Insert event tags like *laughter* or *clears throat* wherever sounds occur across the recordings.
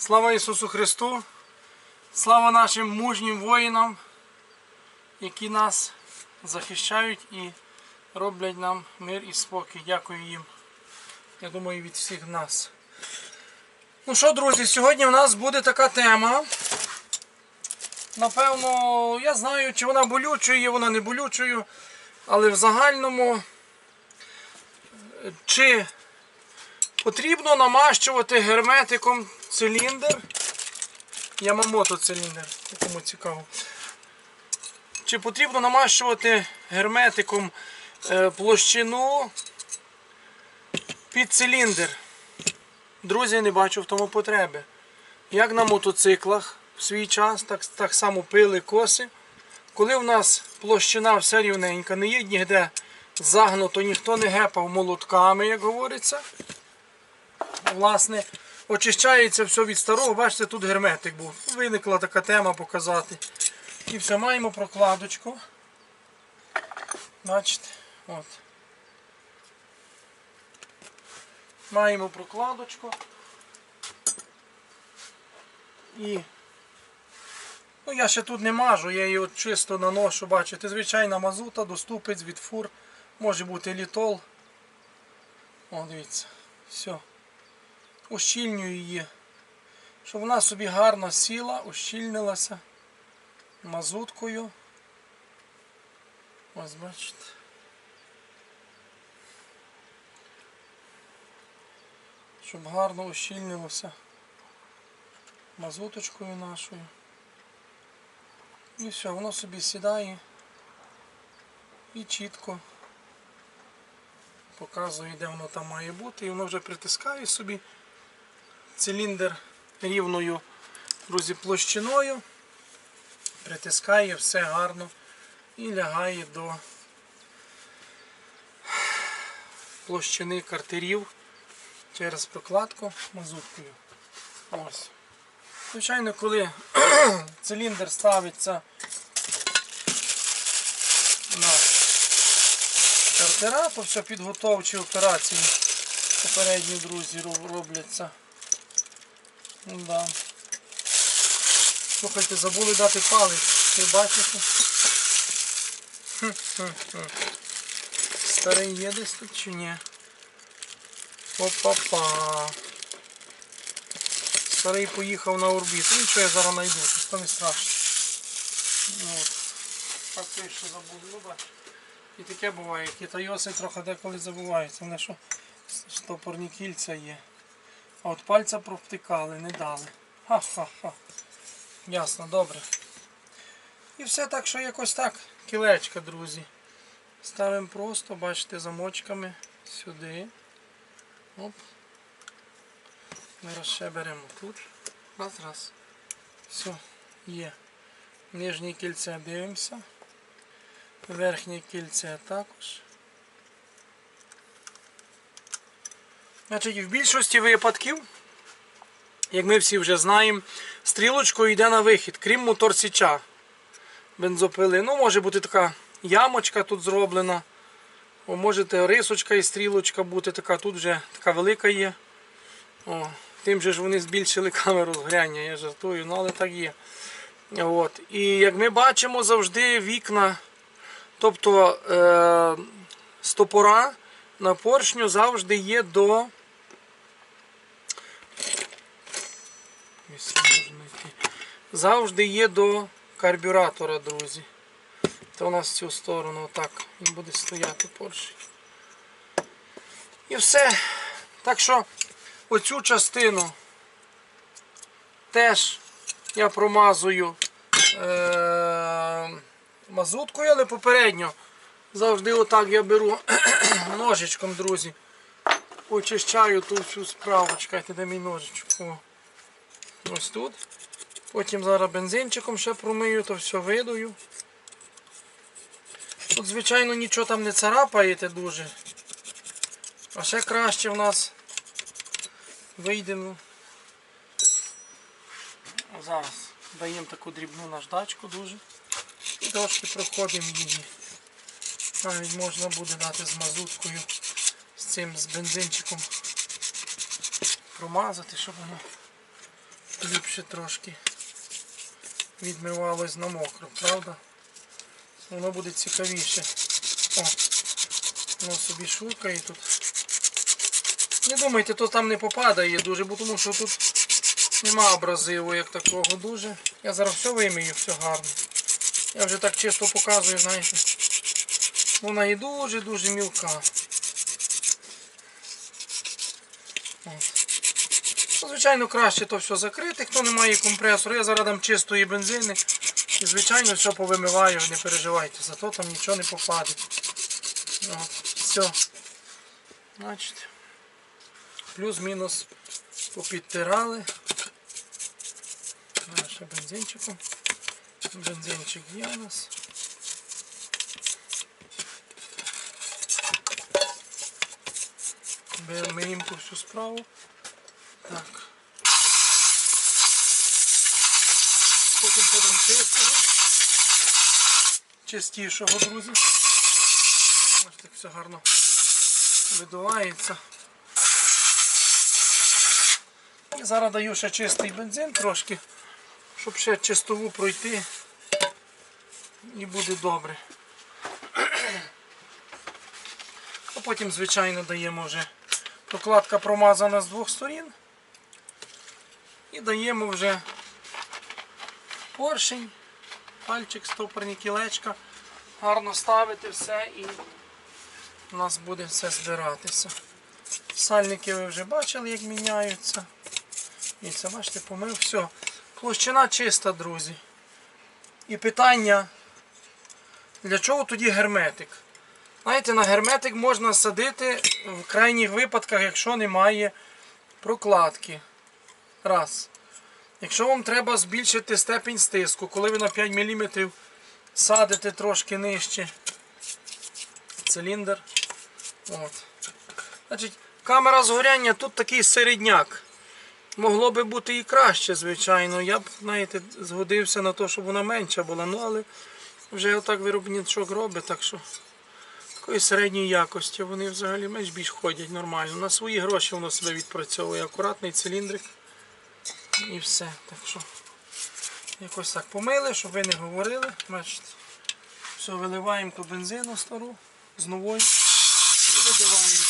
Слава Ісусу Христу! Слава нашим мужнім воїнам, які нас захищають і роблять нам мир і спокій. Дякую їм. Я думаю, від всіх нас. Ну що, друзі, сьогодні в нас буде така тема. Напевно, я знаю, чи вона болючою, є вона не болючою, але в загальному, чи потрібно намащувати герметиком циліндр. Ямамото циліндр, кому цікаво. Чи потрібно намащувати герметиком е, площину під циліндр? Друзі, не бачу в тому потреби. Як на мотоциклах в свій час, так, так само пили коси. Коли в нас площина вся рівненька, не є ніде загнуто, ніхто не гепав молотками, як говориться. Власне, очищається все від старого. Бачите, тут герметик був. Виникла така тема показати. І все, маємо прокладочку. Бачите, от. Маємо прокладочку. І ну, я ще тут не мажу, я її от чисто наношу, бачите, звичайна мазута, доступець від фур, може бути літол. О, дивіться, все. Ущільнюю її, щоб вона собі гарно сіла, ущільнилася мазуткою. Ось бачите. Щоб гарно ущільнилося мазуточкою нашою. І все, воно собі сідає і чітко показує, де воно там має бути, і воно вже притискає собі циліндр рівною друзі, площиною, притискає все гарно і лягає до площини картерів через прокладку мазуткою. Ось. Звичайно, коли *clears throat* циліндр ставиться на картера, то все підготовчі операції попередні друзі робляться. Да. Слухайте, забули дати палець. Ви бачите? Старий є десь тут чи ні? Опа-па. Старий поїхав на орбіту. Ну нічого я зараз знайду, то не страшно. Ну, от. Так той, що забули, ну бач. І таке буває, китайоси трохи деколи забуваються. Вони що стопорні кільця є. А от пальця провтикали, не дали. Ха-ха-ха. Ясно, добре. І все так, що якось так. Кілечка, друзі. Ставимо просто, бачите, замочками сюди. Оп. Зараз ще тут. Раз, раз. Все, є. Нижнє кільце дивимося. Верхнє кільце також. Значить, в більшості випадків, як ми всі вже знаємо, стрілочкою йде на вихід, крім моторсіча бензопили. Ну, може бути така ямочка тут зроблена. О, можете рисочка і стрілочка бути така, тут вже така велика є. О, тим же ж вони збільшили камеру згряння, я жартую, ну але так є. От. І як ми бачимо, завжди вікна, тобто е, стопора на поршню завжди є до. Ось можна знайти. Завжди є до карбюратора, друзі. Це у нас в цю сторону отак він буде стояти поршень. І все. Так що оцю частину теж я промазую е- мазуткою, але попередньо завжди отак я беру *clears throat* ножичком, друзі. Очищаю ту всю справу. Чекайте, де мій ножичок. О. Ось тут. Потім зараз бензинчиком ще промию, то все видую. Тут, звичайно, нічого там не царапаєте дуже. А ще краще в нас вийде. ну, Зараз даємо таку дрібну наждачку дуже. І трошки проходимо її. Навіть можна буде дати з мазуткою, з цим, з бензинчиком промазати, щоб воно ліпше трошки відмивалось на мокро, правда? Воно буде цікавіше. О, воно собі шуркає тут. Не думайте, то там не попадає дуже, бо тому що тут нема абразиву як такого дуже. Я зараз все вимію, все гарно. Я вже так чисто показую, знаєте. Вона і дуже-дуже мілка. От. Звичайно, краще то все закрити, хто не має компресору. Я зараз дам чистої бензини. І звичайно все повимиваю, не переживайте, зато там нічого не попаде. От, все. Плюс-мінус попідтирали. Наше бензинчиком. Бензинчик є у нас. Беремо їм ту всю справу. Так. Потім подам чистого. Чистішого, друзі. Ось так все гарно видувається. І зараз даю ще чистий бензин трошки, щоб ще чистову пройти. І буде добре. А потім, звичайно, даємо вже прокладка промазана з двох сторін. І даємо вже поршень, пальчик, стопорні кілечка. Гарно ставити все і у нас буде все збиратися. Сальники ви вже бачили, як міняються. І це, бачите, помив, все. Площина чиста, друзі. І питання, для чого тоді герметик? Знаєте, на герметик можна садити в крайніх випадках, якщо немає прокладки. Раз. Якщо вам треба збільшити степінь стиску, коли ви на 5 мм садите трошки нижче циліндр. От. Значить, камера згоряння тут такий середняк. Могло би бути і краще, звичайно. Я б, знаєте, згодився на те, щоб вона менша була. Ну, але вже отак виробничок робить, так що такої середньої якості вони взагалі менш більш ходять нормально. На свої гроші воно себе відпрацьовує. Акуратний циліндрик і все. Так що якось так помили, щоб ви не говорили. Бачите. Все, виливаємо ту бензину стару з новою і видиваємо.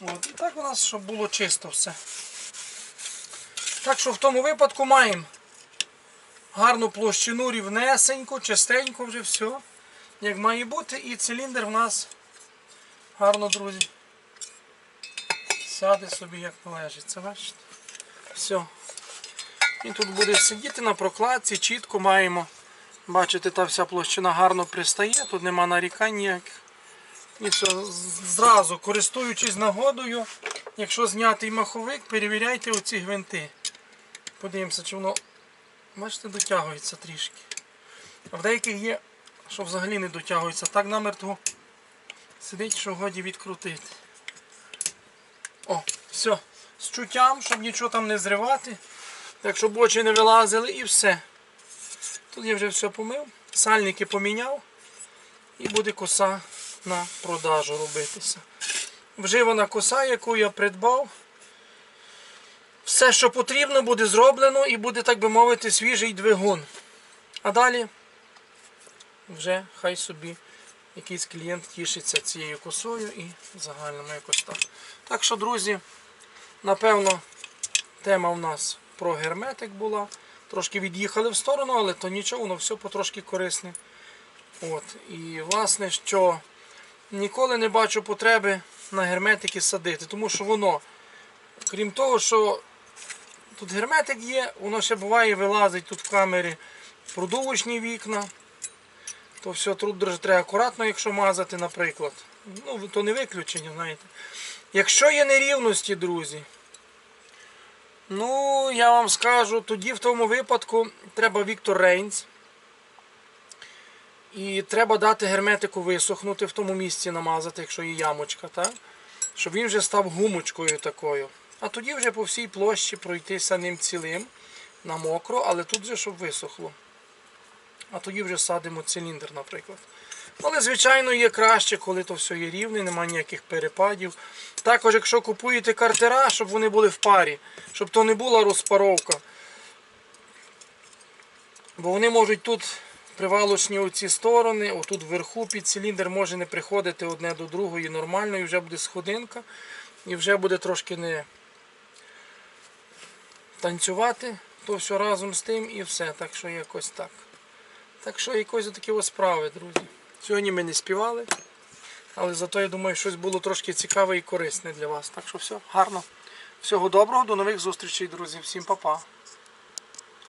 От, і так у нас, щоб було чисто все. Так що в тому випадку маємо гарну площину, рівнесеньку, чистенько вже все, як має бути. І циліндр в нас гарно, друзі. Сяде собі як належить. Це бачите? Все. Він тут буде сидіти на прокладці, чітко маємо. Бачите, та вся площина гарно пристає, тут нема нарікань ніяких. І все, зразу, користуючись нагодою, якщо знятий маховик, перевіряйте оці гвинти. Подивимося, чи воно, бачите, дотягується трішки. А в деяких є, що взагалі не дотягується. Так намертво сидить, що годі відкрутити. О, все. З чуттям, щоб нічого там не зривати. Так, щоб очі не вилазили і все. Тут я вже все помив, сальники поміняв і буде коса на продажу робитися. Вживана коса, яку я придбав. Все, що потрібно, буде зроблено і буде, так би мовити, свіжий двигун. А далі вже хай собі якийсь клієнт тішиться цією косою і загальному якось так. Так що, друзі, напевно, тема в нас про герметик була. Трошки від'їхали в сторону, але то нічого, воно все потрошки корисне. От. І власне, що ніколи не бачу потреби на герметики садити, тому що воно, крім того, що тут герметик є, воно ще буває вилазить тут в камері продувочні вікна. То все тут дуже треба акуратно, якщо мазати, наприклад. Ну, то не виключення, знаєте. Якщо є нерівності, друзі, ну, я вам скажу, тоді в тому випадку треба Віктор Рейнс. І треба дати герметику висохнути в тому місці намазати, якщо є ямочка, так? щоб він вже став гумочкою такою. А тоді вже по всій площі пройтися ним цілим на мокро, але тут вже щоб висохло. А тоді вже садимо циліндр, наприклад. Але, звичайно, є краще, коли то все є рівне, немає ніяких перепадів. Також, якщо купуєте картера, щоб вони були в парі, щоб то не була розпаровка. Бо вони можуть тут привалочні оці сторони, отут вверху під циліндр може не приходити одне до другої нормально, і вже буде сходинка, і вже буде трошки не танцювати, то все разом з тим і все. Так що якось так. Так що якось такі ось справи, друзі. Сьогодні ми не співали, але зато я думаю, щось було трошки цікаве і корисне для вас. Так що все, гарно. Всього доброго, до нових зустрічей, друзі. Всім па-па.